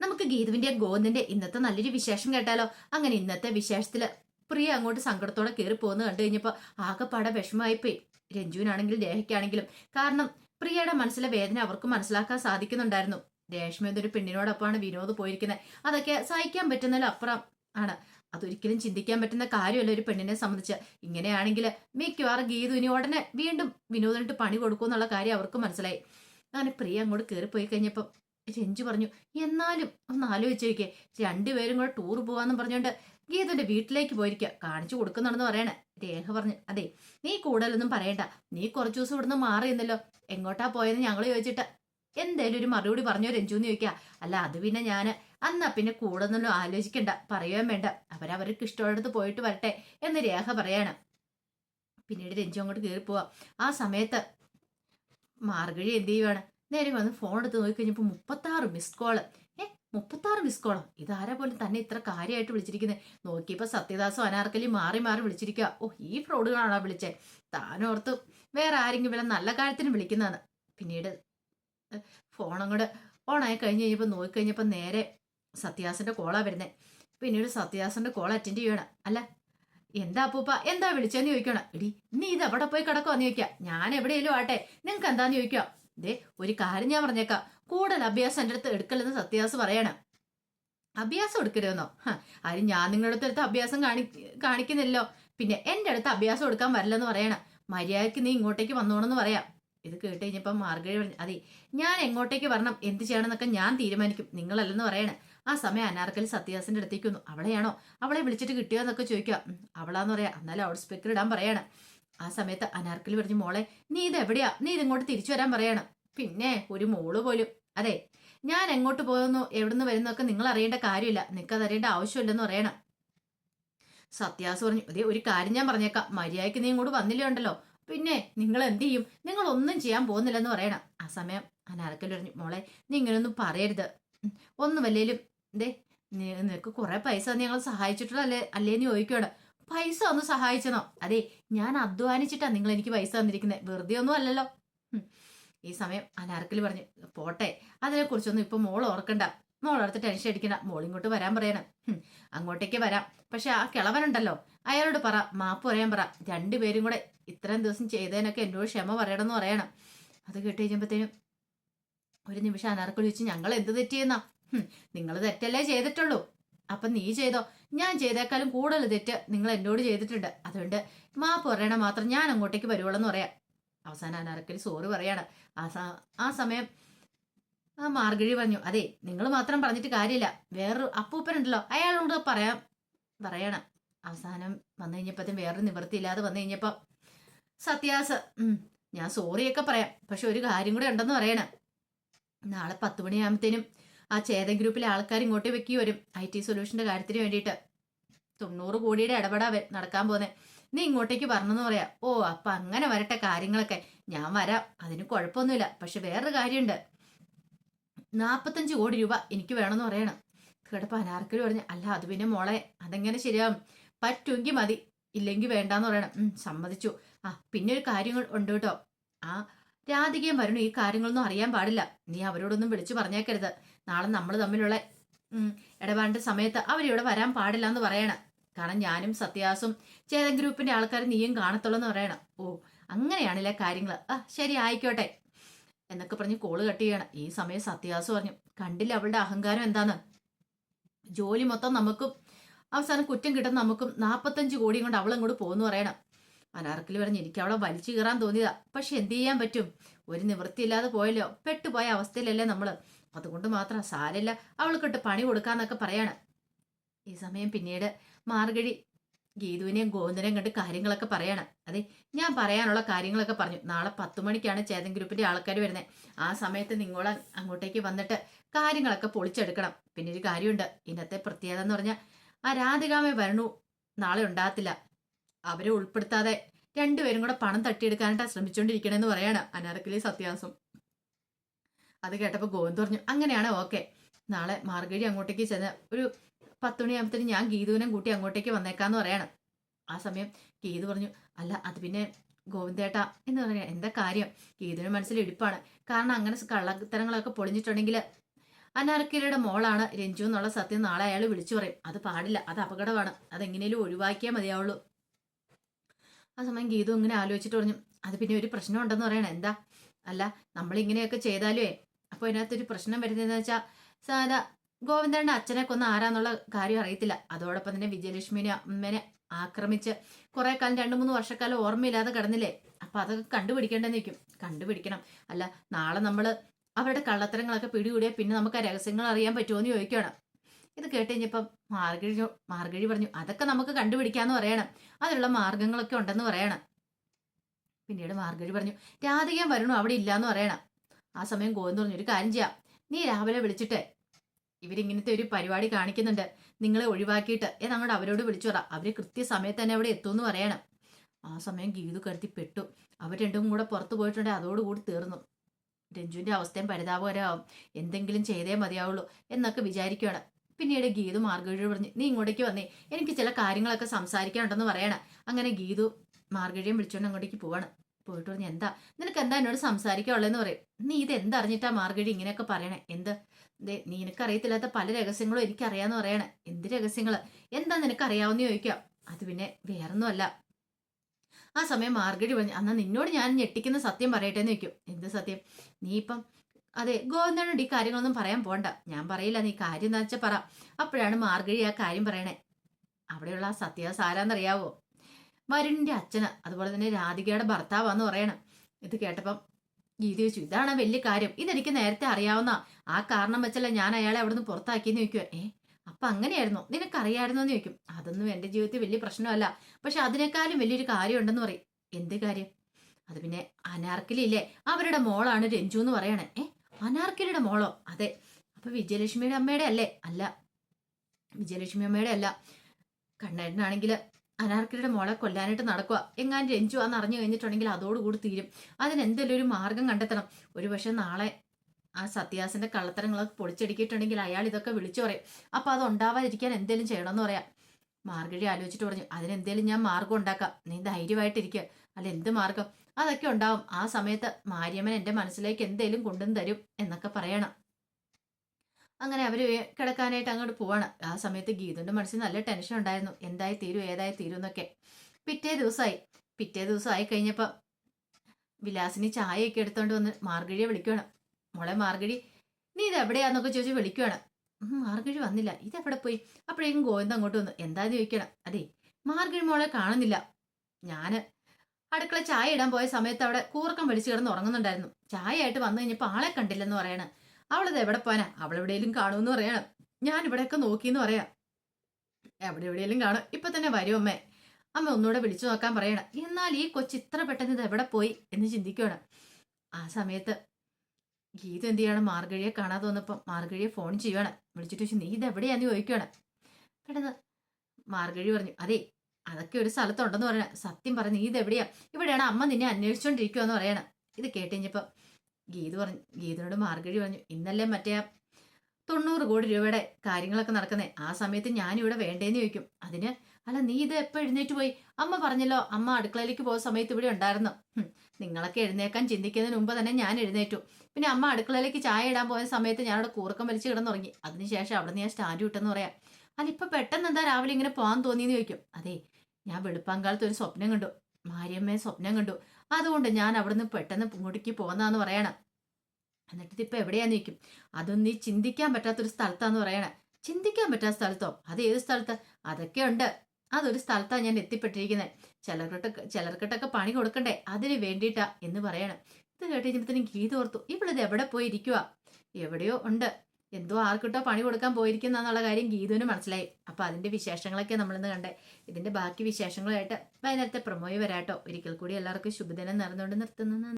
നമുക്ക് ഗീതുവിന്റെ ഗോവിന്ദന്റെ ഇന്നത്തെ നല്ലൊരു വിശേഷം കേട്ടാലോ? അങ്ങനെ ഇന്നത്തെ വിശേഷത്തിൽ പ്രിയ അങ്ങോട്ട് സങ്കടത്തോടെ കയറി പോകുന്ന കണ്ടു കഴിഞ്ഞപ്പോ ആകെപ്പാടെ വിഷമമായിപ്പോയി. രഞ്ജുവിനാണെങ്കിലും രേഖയ്ക്കാണെങ്കിലും. കാരണം പ്രിയയുടെ മനസ്സിലെ വേദന അവർക്ക് മനസ്സിലാക്കാൻ സാധിക്കുന്നുണ്ടായിരുന്നു. രേഷ്മ എന്നൊരു പെണ്ണിനോടൊപ്പമാണ് വിനോദ് പോയിരിക്കുന്നത്. അതൊക്കെ സഹിക്കാൻ പറ്റുന്നതിലപ്പുറം ആണ്. അതൊരിക്കലും ചിന്തിക്കാൻ പറ്റുന്ന കാര്യമല്ല ഒരു പെണ്ണിനെ സംബന്ധിച്ച്. ഇങ്ങനെയാണെങ്കിൽ മിക്കവാറും ഗീതു ഇനി ഉടനെ വീണ്ടും വിനോദിനിട്ട് പണി കൊടുക്കും എന്നുള്ള കാര്യം അവർക്ക് മനസ്സിലായി. അങ്ങനെ പ്രിയ അങ്ങോട്ട് കയറിപ്പോയി കഴിഞ്ഞപ്പോൾ രഞ്ജു പറഞ്ഞു എന്നാലും ഒന്ന് ആലോചിച്ച് നോക്കിയേ രണ്ടുപേരും കൂടെ ടൂർ പോവാന്നും പറഞ്ഞുകൊണ്ട് ഗീതന്റെ വീട്ടിലേക്ക് പോയിരിക്കുക കാണിച്ചു കൊടുക്കുന്നുണ്ടെന്ന് പറയണേ. രേഖ പറഞ്ഞു അതെ നീ കൂടുതലൊന്നും പറയണ്ട. നീ കുറച്ചു ദിവസം ഇവിടുന്ന് മാറിയെന്നല്ലോ എങ്ങോട്ടാ പോയെന്ന് ഞങ്ങൾ ചോദിച്ചിട്ട്. എന്തേലും ഒരു മറുപടി പറഞ്ഞോ രഞ്ജു എന്ന് ചോദിക്കുക അല്ല അത് പിന്നെ ഞാൻ അന്നാ പിന്നെ കൂടുതലൊന്നും ആലോചിക്കണ്ട. പറയുകയും വേണ്ട. അവരവർക്ക് ഇഷ്ടമുള്ളടത്ത് പോയിട്ട് വരട്ടെ എന്ന് രേഖ പറയാണ്. പിന്നീട് രഞ്ജു അങ്ങോട്ട് കയറി പോവാ ആ സമയത്ത് മാർഗഴി എന്ത് ചെയ്യുവാണ്? നേരെ വന്ന് ഫോൺ എടുത്ത് നോക്കിക്കഴിഞ്ഞപ്പോൾ മുപ്പത്താറ് മിസ് കോൾ ഏ മുപ്പത്താറ് മിസ് കോളോ ഇതാരാ പോലും തന്നെ ഇത്ര കാര്യമായിട്ട് വിളിച്ചിരിക്കുന്നത് നോക്കിയപ്പോൾ സത്യദാസും അനാർക്കലി മാറി മാറി വിളിച്ചിരിക്കുക ഓ ഈ ഫ്രോഡുകളാണോ വിളിച്ചേ? താനോർത്ത് വേറെ ആരെങ്കിലും വല്ല നല്ല കാര്യത്തിന് വിളിക്കുന്നതാണ്. പിന്നീട് ഫോൺ അങ്ങോട്ട് ഓണായി കഴിഞ്ഞ് കഴിഞ്ഞപ്പോൾ നോക്കിക്കഴിഞ്ഞപ്പോൾ നേരെ സത്യദാസിന്റെ കോളാ വരുന്നത് പിന്നീട് സത്യദാസിന്റെ കോൾ അറ്റൻഡ് ചെയ്യണം അല്ല എന്താ അപ്പൂപ്പ? എന്താ വിളിച്ചെന്ന് ചോദിക്കണം എടി നീ ഇത് എവിടെ പോയി കിടക്കുവാന്ന് ചോദിക്കുക ഞാൻ എവിടെയെങ്കിലും ആട്ടെ. നിങ്ങൾക്ക് എന്താന്ന് ചോദിക്കാം ദേ ഒരു കാര്യം ഞാൻ പറഞ്ഞേക്കാം. കൂടുതൽ അഭ്യാസം എന്റെ അടുത്ത് എടുക്കലെന്ന് സത്യാസ് പറയണം. അഭ്യാസം എടുക്കരുതെന്നോ? ആരും ഞാൻ നിങ്ങളുടെ അടുത്ത് അഭ്യാസം കാണി കാണിക്കുന്നില്ലല്ലോ. പിന്നെ എന്റെ അടുത്ത് അഭ്യാസം എടുക്കാൻ വരില്ലെന്ന് പറയണം. മര്യാദയ്ക്ക് നീ ഇങ്ങോട്ടേക്ക് വന്നോണെന്ന് പറയാം. ഇത് കേട്ട് കഴിഞ്ഞപ്പം മാർഗഴി പറഞ്ഞു അതെ ഞാൻ എങ്ങോട്ടേക്ക് വരണം എന്ത് ചെയ്യണം എന്നൊക്കെ ഞാൻ തീരുമാനിക്കും. നിങ്ങളല്ലെന്ന് പറയണേ. ആ സമയം അനാർക്കലി സത്യാസിന്റെ അടുത്തേക്ക് വന്നു. അവളെയാണോ? അവളെ വിളിച്ചിട്ട് കിട്ടിയോ? എന്നൊക്കെ ചോദിക്കുക. അവളാന്ന് പറയാ. എന്നാലും അവിടെ സ്പീക്കർ ഇടാൻ പറയാണ്. ആ സമയത്ത് അനാർക്കലി പറഞ്ഞു മോളെ നീ ഇത് എവിടെയാ നീ ഇതിങ്ങോട്ട് തിരിച്ചു വരാൻ പറയണം. പിന്നെ ഒരു മോൾ പോലും. അതെ ഞാൻ എങ്ങോട്ട് പോകുന്നു എവിടുന്ന് വരുന്നൊക്കെ നിങ്ങൾ അറിയേണ്ട കാര്യമില്ല. നിനക്കത് അറിയേണ്ട ആവശ്യമില്ലെന്ന് പറയണം. സത്യാസ് പറഞ്ഞു അതെ ഒരു കാര്യം ഞാൻ പറഞ്ഞേക്കാം. മര്യാദയ്ക്ക് നീ ഇങ്ങോട്ട് വന്നില്ലേ ഉണ്ടല്ലോ. പിന്നെ നിങ്ങൾ എന്ത് ചെയ്യും? നിങ്ങൾ ഒന്നും ചെയ്യാൻ പോകുന്നില്ലെന്ന് പറയണം. ആ സമയം അനാർക്കലി പറഞ്ഞു മോളെ നീ ഇങ്ങനെയൊന്നും പറയരുത്. ഒന്നും വല്ലേലും ദേ നിനക്ക് കുറെ പൈസ ഞങ്ങൾ സഹായിച്ചിട്ടുള്ള അല്ലേ അല്ലേന്ന് ചോദിക്കുകയാണ് പൈസ ഒന്ന് സഹായിച്ചെന്നോ? അതെ ഞാൻ അധ്വാനിച്ചിട്ടാ നിങ്ങൾ എനിക്ക് പൈസ തന്നിരിക്കുന്നത് വെറുതെ ഒന്നും അല്ലല്ലോ. ഈ സമയം അനാർക്കലി പറഞ്ഞു പോട്ടെ അതിനെക്കുറിച്ചൊന്നും ഇപ്പൊ മോൾ ഓർക്കണ്ട. മോൾ ഓർത്ത് ടെൻഷൻ അടിക്കണ്ട. മോൾ ഇങ്ങോട്ട് വരാൻ പറയണം. അങ്ങോട്ടേക്ക് വരാം. പക്ഷെ ആ കിളവനുണ്ടല്ലോ അയാളോട് പറ മാപ്പ് പറയാൻ പറ. രണ്ടുപേരും കൂടെ ഇത്രയും ദിവസം ചെയ്തതിനൊക്കെ എന്നോട് ക്ഷമ പറയണം എന്ന് പറയണം. അത് കേട്ട് കഴിഞ്ഞപ്പോഴത്തേനും ഒരു നിമിഷം അനാർക്കലി വെച്ച് ഞങ്ങൾ എന്ത് തെറ്റിയെന്നാ? നിങ്ങൾ തെറ്റല്ലേ ചെയ്തിട്ടുള്ളൂ. അപ്പൊ നീ ചെയ്തോ? ഞാൻ ചെയ്തേക്കാളും കൂടുതൽ തെറ്റ് നിങ്ങൾ എന്നോട് ചെയ്തിട്ടുണ്ട്. അതുകൊണ്ട് മാപ്പ് പറയണ മാത്രം ഞാൻ അങ്ങോട്ടേക്ക് വരുവുള്ളെന്ന് പറയാം. അവസാനം അനാർക്കലി സോറി പറയാണ്. ആ ആ സമയം ആ മാർഗഴി പറഞ്ഞു അതെ നിങ്ങൾ മാത്രം പറഞ്ഞിട്ട് കാര്യമില്ല. വേറൊരു അപ്പൂപ്പനുണ്ടല്ലോ അയാളോട് പറയാം പറയണം. അവസാനം വന്നു കഴിഞ്ഞപ്പോഴത്തേക്കും വേറൊരു നിവൃത്തിയില്ലാതെ വന്നു കഴിഞ്ഞപ്പോൾ സത്യാസ് ഞാൻ സോറിയൊക്കെ പറയാം പക്ഷെ ഒരു കാര്യം കൂടെ ഉണ്ടെന്ന് പറയണം. നാളെ പത്ത് മണിയാകുമ്പത്തേനും ആ ചേതൻ ഗ്രൂപ്പിലെ ആൾക്കാർ ഇങ്ങോട്ട് വെക്കി വരും. ഐ ടി സൊല്യൂഷന്റെ കാര്യത്തിന് വേണ്ടിയിട്ട്. തൊണ്ണൂറ് കോടിയുടെ ഇടപെടാ നടക്കാൻ പോന്നെ. നീ ഇങ്ങോട്ടേക്ക് പറഞ്ഞെന്ന് പറയാം. ഓ അപ്പൊ അങ്ങനെ വരട്ടെ കാര്യങ്ങളൊക്കെ. ഞാൻ വരാം. അതിന് കുഴപ്പമൊന്നുമില്ല. പക്ഷെ വേറൊരു കാര്യമുണ്ട്. നാൽപ്പത്തഞ്ച് കോടി രൂപ എനിക്ക് വേണമെന്ന് പറയണം. കേട്ടപ്പോ അനാർക്കലി പറഞ്ഞു അല്ല അത് പിന്നെ മോളെ അതെങ്ങനെ ശരിയാവും? പറ്റുമെങ്കിൽ മതി. ഇല്ലെങ്കിൽ വേണ്ടാന്ന് പറയണം. സമ്മതിച്ചു. ആ പിന്നെ ഒരു കാര്യങ്ങൾ ഉണ്ട് കേട്ടോ. ആ രാധികയും വരണു ഈ കാര്യങ്ങളൊന്നും അറിയാൻ പാടില്ല. നീ അവരോടൊന്നും വിളിച്ചു പറഞ്ഞേക്കരുത്. നാളെ നമ്മൾ തമ്മിലുള്ള ഇടപാടിന്റെ സമയത്ത് അവരിവിടെ വരാൻ പാടില്ല എന്ന് പറയണം. കാരണം ഞാനും സത്യാസും ചേതൻ ഗ്രൂപ്പിന്റെ ആൾക്കാർ നീയും കാണത്തുള്ളൂ എന്ന് പറയണം. ഓ അങ്ങനെയാണല്ലേ കാര്യങ്ങൾ ആ ശരി ആയിക്കോട്ടെ. എന്നൊക്കെ പറഞ്ഞ് കോൾ കട്ട് ചെയ്യണം. ഈ സമയം സത്യാസ് പറഞ്ഞു കണ്ടില്ല അവളുടെ അഹങ്കാരം എന്താന്ന്? ജോലി മൊത്തം നമുക്കും അവസാനം കുറ്റം കിട്ടുന്ന നമുക്കും നാൽപ്പത്തഞ്ച് കോടിയും കൊണ്ട് അവളങ്ങോട്ട് പോകുന്നു പറയണം. അനാർക്കിൽ പറഞ്ഞ് എനിക്ക് അവളെ വലിച്ചു കയറാൻ തോന്നിയതാ. പക്ഷെ എന്ത് ചെയ്യാൻ പറ്റും? ഒരു നിവൃത്തിയില്ലാതെ പോയല്ലോ. പെട്ടുപോയ അവസ്ഥയിലല്ലേ നമ്മൾ. അതുകൊണ്ട് മാത്രം സാരില്ല അവൾക്കിട്ട് പണി കൊടുക്കാന്നൊക്കെ പറയാണ്. ഈ സമയം പിന്നീട് മാർഗഴി ഗീതുവിനെയും ഗോവിന്ദനെയും കണ്ട് കാര്യങ്ങളൊക്കെ പറയാണ്. അതെ ഞാൻ പറയാനുള്ള കാര്യങ്ങളൊക്കെ പറഞ്ഞു. നാളെ പത്ത് മണിക്കാണ് ചേതൻ ഗ്രൂപ്പിന്റെ ആൾക്കാർ വരുന്നത് ആ സമയത്ത് നിങ്ങൾ അങ്ങോട്ടേക്ക് വന്നിട്ട് കാര്യങ്ങളൊക്കെ പൊളിച്ചെടുക്കണം. പിന്നെ ഒരു കാര്യമുണ്ട്. ഇന്നത്തെ പ്രത്യേകത എന്ന് പറഞ്ഞാൽ ആ രാധികാമേ വരണു. നാളെ ഉണ്ടാകത്തില്ല. അവരെ ഉൾപ്പെടുത്താതെ രണ്ടുപേരും കൂടെ പണം തട്ടിയെടുക്കാനായിട്ടാണ് ശ്രമിച്ചുകൊണ്ടിരിക്കണമെന്ന് പറയാണ് അനാർക്കലി സത്യാസം. അത് കേട്ടപ്പോൾ ഗോവിന്ദ് പറഞ്ഞു അങ്ങനെയാണ്? ഓക്കെ. നാളെ മാർഗഴി അങ്ങോട്ടേക്ക് ചെന്ന് ഒരു പത്ത് മണിയാകുമ്പത്തേന് ഞാൻ ഗീതുവിനെ കൂട്ടി അങ്ങോട്ടേക്ക് വന്നേക്കാന്ന് പറയണം. ആ സമയം ഗീതു പറഞ്ഞു അല്ല അത് പിന്നെ ഗോവിന്ദേട്ട എന്ന് പറഞ്ഞ എന്താ കാര്യം? ഗീതുവിന് മനസ്സിൽ ഇടിപ്പാണ്. കാരണം അങ്ങനെ കള്ളത്തരങ്ങളൊക്കെ പൊളിഞ്ഞിട്ടുണ്ടെങ്കിൽ അനാർക്കിലയുടെ മോളാണ് രഞ്ജു എന്നുള്ള സത്യം നാളെ അയാൾ വിളിച്ചു പറയും. അത് പാടില്ല അത് അപകടമാണ്. അതെങ്ങനെയും ഒഴിവാക്കിയാൽ മതിയാവുള്ളൂ. ആ സമയം ഗീതു ഇങ്ങനെ ആലോചിച്ചിട്ട് പറഞ്ഞു അത് പിന്നെ ഒരു പ്രശ്നം ഉണ്ടെന്ന് പറയണേ. എന്താ? അല്ല നമ്മൾ ഇങ്ങനെയൊക്കെ ചെയ്താലേ അപ്പോൾ ഇതിനകത്തൊരു പ്രശ്നം വരുന്നതെന്ന് വെച്ചാൽ സാധാ ഗോവിന്ദന്റെ അച്ഛനെ കൊന്ന ആരാന്നുള്ള കാര്യം അറിയത്തില്ല. അതോടൊപ്പം തന്നെ വിജയലക്ഷ്മിനെ അമ്മനെ ആക്രമിച്ച് കുറെ കാലം രണ്ടു മൂന്ന് വർഷക്കാലം ഓർമ്മയില്ലാതെ കിടന്നില്ലേ? അപ്പൊ അതൊക്കെ കണ്ടുപിടിക്കേണ്ടെന്ന് നിൽക്കും കണ്ടുപിടിക്കണം. അല്ല നാളെ നമ്മൾ അവരുടെ കള്ളത്തരങ്ങളൊക്കെ പിടികൂടിയാൽ പിന്നെ നമുക്ക് ആ രഹസ്യങ്ങൾ അറിയാൻ പറ്റുമോ എന്ന് ചോദിക്കുകയാണ്. ഇത് കേട്ട് കഴിഞ്ഞപ്പം മാർഗഴി മാർഗഴി പറഞ്ഞു അതൊക്കെ നമുക്ക് കണ്ടുപിടിക്കാന്ന് പറയണം. അതിനുള്ള മാർഗങ്ങളൊക്കെ ഉണ്ടെന്ന് പറയണം. പിന്നീട് മാർഗഴി പറഞ്ഞു രാധികം വരണു അവിടെ ഇല്ലാന്ന് പറയണം. ആ സമയം ഗോവിന്ദ് പറഞ്ഞു ഒരു കാര്യം ചെയ്യാം നീ രാവിലെ വിളിച്ചിട്ട് ഇവരിങ്ങനത്തെ ഒരു പരിപാടി കാണിക്കുന്നുണ്ട്. നിങ്ങളെ ഒഴിവാക്കിയിട്ട്. ഏ അങ്ങോട്ട് അവരോട് വിളിച്ചു പറ. അവർ കൃത്യസമയത്ത് തന്നെ അവിടെ എത്തുമെന്ന് പറയണം. ആ സമയം ഗീതു കരുത്തി പെട്ടു. അവർ രണ്ടും കൂടെ പുറത്തു പോയിട്ടുണ്ടെങ്കിൽ അതോടുകൂടി തീർന്നു. രഞ്ജുവിന്റെ അവസ്ഥയും പരിതാപകരമാവും. എന്തെങ്കിലും ചെയ്തേ മതിയാവുള്ളൂ എന്നൊക്കെ വിചാരിക്കുകയാണ് പിന്നീട് ഗീതു മാർഗഴിയോട് പറഞ്ഞു നീ ഇങ്ങോട്ടേക്ക് വന്നേ. എനിക്ക് ചില കാര്യങ്ങളൊക്കെ സംസാരിക്കാനുണ്ടെന്ന് പറയണം. അങ്ങനെ ഗീതു മാർഗഴിയും വിളിച്ചുകൊണ്ട് അങ്ങോട്ടേക്ക് പോവാണ്. പോയിട്ട് പറഞ്ഞു എന്താ നിനക്ക് എന്താ എന്നോട് സംസാരിക്കാനുള്ളതെന്ന് പറയും. നീ ഇത് എന്തറിഞ്ഞിട്ടാ മാർഗഴി ഇങ്ങനെയൊക്കെ പറയണേ? എന്ത്? ദേ നിനക്കറിയത്തില്ലാത്ത പല രഹസ്യങ്ങളും എനിക്കറിയാന്ന് പറയണേ. എന്ത് രഹസ്യങ്ങൾ എന്താ നിനക്കറിയാവുന്ന ചോദിക്കാം. അത് പിന്നെ വേറൊന്നുമല്ല. ആ സമയം മാർഗഴി പറഞ്ഞു അന്നാ നിന്നോട് ഞാൻ ഞെട്ടിക്കുന്ന സത്യം പറയട്ടെ എന്ന് വെക്കും എന്ത് സത്യം? നീ ഇപ്പം അതെ ഗോവിന്ദനോട് ഈ കാര്യങ്ങളൊന്നും പറയാൻ പോണ്ട. ഞാൻ പറയില്ല. നീ കാര്യം എന്താ വെച്ചാൽ പറ. അപ്പോഴാണ് മാർഗഴി ആ കാര്യം പറയണേ. അവിടെയുള്ള ആ സത്യാവസ്ഥ വരുണിന്റെ അച്ഛന് അതുപോലെ തന്നെ രാധികയുടെ ഭർത്താവാന്ന് പറയണം. ഇത് കേട്ടപ്പം ഗീതി വെച്ചു ഇതാണ് വലിയ കാര്യം. ഇതെനിക്ക് നേരത്തെ അറിയാവുന്ന ആ കാരണം വെച്ചല്ല ഞാൻ അയാളെ അവിടുന്ന് പുറത്താക്കിയെന്ന് ചോദിക്കുക ഏ അപ്പൊ അങ്ങനെയായിരുന്നു? നിനക്കറിയായിരുന്നു എന്ന് ചോദിക്കും. അതൊന്നും എന്റെ ജീവിതത്തിൽ വലിയ പ്രശ്നമല്ല. പക്ഷെ അതിനേക്കാളും വലിയൊരു കാര്യം ഉണ്ടെന്ന് പറയും. എന്ത് കാര്യം? അത് പിന്നെ അനാർക്കിലില്ലേ അവരുടെ മോളാണ് രഞ്ജു എന്ന് പറയണേ. ഏ അനാർക്കിലിയുടെ മോളോ? അതെ. അപ്പൊ വിജയലക്ഷ്മിയുടെ അമ്മയുടെ അല്ലേ? അല്ല. വിജയലക്ഷ്മി അമ്മയുടെ അല്ല. കണ്ണേട്ടനാണെങ്കിൽ അനാർക്കിയുടെ മോളെ കൊല്ലാനായിട്ട് നടക്കുക എങ്ങാനും രഞ്ജു ആന്ന് അറിഞ്ഞു കഴിഞ്ഞിട്ടുണ്ടെങ്കിൽ അതോടുകൂടി തീരും. അതിനെന്തെങ്കിലും ഒരു മാർഗം കണ്ടെത്തണം. ഒരു പക്ഷെ നാളെ ആ സത്യാസിന്റെ കള്ളത്തരങ്ങളൊക്കെ പൊളിച്ചടുക്കിയിട്ടുണ്ടെങ്കിൽ അയാൾ ഇതൊക്കെ വിളിച്ചു പറയും. അപ്പൊ അത് ഉണ്ടാവാതിരിക്കാൻ എന്തെങ്കിലും ചെയ്യണമെന്ന് പറയാം. മാർഗഴി ആലോചിച്ചിട്ട് പറഞ്ഞു അതിനെന്തേലും ഞാൻ മാർഗം ഉണ്ടാക്കാം. നീ ധൈര്യമായിട്ടിരിക്കുക അല്ല എന്ത് മാർഗം? അതൊക്കെ ഉണ്ടാവും. ആ സമയത്ത് മാര്യമ്മൻ എന്റെ മനസ്സിലേക്ക് എന്തേലും കൊണ്ടുവന്ന് തരും എന്നൊക്കെ പറയണം. അങ്ങനെ അവർ കിടക്കാനായിട്ട് അങ്ങോട്ട് പോവാണ്. ആ സമയത്ത് ഗീതുന്റെ മനസ്സിൽ നല്ല ടെൻഷൻ ഉണ്ടായിരുന്നു. എന്തായി തീരും ഏതായി തീരും എന്നൊക്കെ. പിറ്റേ ദിവസമായി പിറ്റേ ദിവസം ആയി കഴിഞ്ഞപ്പം വിലാസിനി ചായയൊക്കെ എടുത്തോണ്ട് വന്ന് മാർഗഴിയെ വിളിക്കുകയാണ് മോളെ മാർഗഴി നീ ഇത് എവിടെയാന്നൊക്കെ ചോദിച്ച് വിളിക്കുകയാണ് മാർഗഴി വന്നില്ല. എവിടെ പോയി? അപ്പോഴേക്കും ഗോവിന്ദ അങ്ങോട്ട് വന്നു. എന്താന്ന് ചോദിക്കണം? അതെ മാർഗഴി മോളെ കാണുന്നില്ല. ഞാൻ അടുക്കള ചായ ഇടാൻ പോയ സമയത്ത് അവിടെ കൂർക്കം വലിച്ചു കിടന്ന് ഉറങ്ങുന്നുണ്ടായിരുന്നു. ചായ ആയിട്ട് വന്നു കഴിഞ്ഞപ്പോൾ ആളെ കണ്ടില്ലെന്ന് പറയണം. അവളത് എവിടെ പോനാ അവൾ അവളെവിടെയെങ്കിലും കാണുമെന്ന് പറയണം. ഞാൻ ഇവിടെയൊക്കെ നോക്കിയെന്ന് പറയാം. എവിടെ എവിടെയെങ്കിലും കാണും. ഇപ്പൊ തന്നെ വരും അമ്മേ. അമ്മ ഒന്നുകൂടെ വിളിച്ചു നോക്കാൻ പറയണം. എന്നാൽ ഈ കൊച്ചു ഇത്ര പെട്ടെന്ന് ഇത് എവിടെ പോയി എന്ന് ചിന്തിക്കുകയാണ് ആ സമയത്ത് ഗീത എന്ത് ചെയ്യണം? മാർഗഴിയെ കാണാതെ വന്നപ്പോൾ മാർഗഴിയെ ഫോൺ ചെയ്യുകയാണ് വിളിച്ചിട്ട് ചോദിച്ചു നീ ഇത് എവിടെയാന്ന് ചോദിക്കുകയാണ്? പെട്ടെന്ന് മാർഗഴി പറഞ്ഞു അതെ അതൊക്കെ ഒരു സ്ഥലത്തുണ്ടെന്ന് പറയണം. സത്യം പറഞ്ഞു നീ ഇത് എവിടെയാ? ഇവിടെയാണ് അമ്മ നിന്നെ അന്വേഷിച്ചോണ്ടിരിക്കുവാന്ന് പറയണം. ഇത് കേട്ടുകഴിഞ്ഞപ്പം ഗീത പറഞ്ഞു ഗീതനോട് മാർഗഴി പറഞ്ഞു ഇന്നല്ലേ മറ്റേ ആ തൊണ്ണൂറ് കോടി രൂപയുടെ കാര്യങ്ങളൊക്കെ നടക്കുന്നേ ആ സമയത്ത് ഞാനിവിടെ വേണ്ടേന്ന് ചോദിക്കും. അതിന് അല്ല നീ ഇത് എപ്പോൾ എഴുന്നേറ്റ് പോയി? അമ്മ പറഞ്ഞല്ലോ അമ്മ അടുക്കളയിലേക്ക് പോയ സമയത്ത് ഇവിടെ ഉണ്ടായിരുന്നു. നിങ്ങളൊക്കെ എഴുന്നേക്കാൻ ചിന്തിക്കുന്നതിന് മുമ്പ് തന്നെ ഞാൻ എഴുന്നേറ്റു. പിന്നെ അമ്മ അടുക്കളയിലേക്ക് ചായ ഇടാൻ പോയ സമയത്ത് ഞാനവിടെ കൂർക്കം വലിച്ച് കിടന്നുറങ്ങി. അതിനുശേഷം അവിടെ നിന്ന് ഞാൻ സ്റ്റാൻഡ് വിട്ടെന്ന് പറയാം. അല്ല ഇപ്പൊ പെട്ടെന്ന് എന്താ രാവിലെ ഇങ്ങനെ പോകാൻ തോന്നിയെന്ന് ചോദിക്കും. അതെ ഞാൻ വെളുപ്പാങ്കാലത്ത് ഒരു സ്വപ്നം കണ്ടു. മാരിയമ്മയെ സ്വപ്നം കണ്ടു. അതുകൊണ്ട് ഞാൻ അവിടുന്ന് പെട്ടെന്ന് ഇങ്ങോട്ടേക്ക് പോകുന്നതാന്ന് പറയണം. എന്നിട്ട് ഇതിപ്പോ എവിടെയാ ചോദിക്കും. അതൊന്നും നീ ചിന്തിക്കാൻ പറ്റാത്തൊരു സ്ഥലത്താന്ന് പറയണേ. ചിന്തിക്കാൻ പറ്റാത്ത സ്ഥലത്തോ? അത് ഏത് സ്ഥലത്ത്? അതൊക്കെ ഉണ്ട്. അതൊരു സ്ഥലത്താണ് ഞാൻ എത്തിപ്പെട്ടിരിക്കുന്നത് ചിലർക്കിട്ടൊക്കെ ചിലർക്കിട്ടൊക്കെ പണി കൊടുക്കണ്ടേ? അതിന് വേണ്ടിയിട്ടാ എന്ന് പറയണം. ഇത് കേട്ട് കഴിഞ്ഞപ്പോഴത്തേനും ഗീത ഓർത്തു ഇവളിത് എവിടെ പോയി ഇരിക്കുക എവിടെയോ ഉണ്ട്. എന്തോ ആർക്കിട്ടോ പണി കൊടുക്കാൻ പോയിരിക്കുന്ന എന്നുള്ള കാര്യം ഗീതുവിന് മനസ്സിലായി. അപ്പൊ അതിന്റെ വിശേഷങ്ങളൊക്കെ നമ്മളിന്ന് കണ്ടേ. ഇതിന്റെ ബാക്കി വിശേഷങ്ങളായിട്ട് വൈകുന്നേരത്തെ പ്രൊമോയി വരാട്ടോ. ഒരിക്കൽ കൂടി എല്ലാവർക്കും ശുഭദിനം നിറഞ്ഞുകൊണ്ട് നിർത്തുന്നു.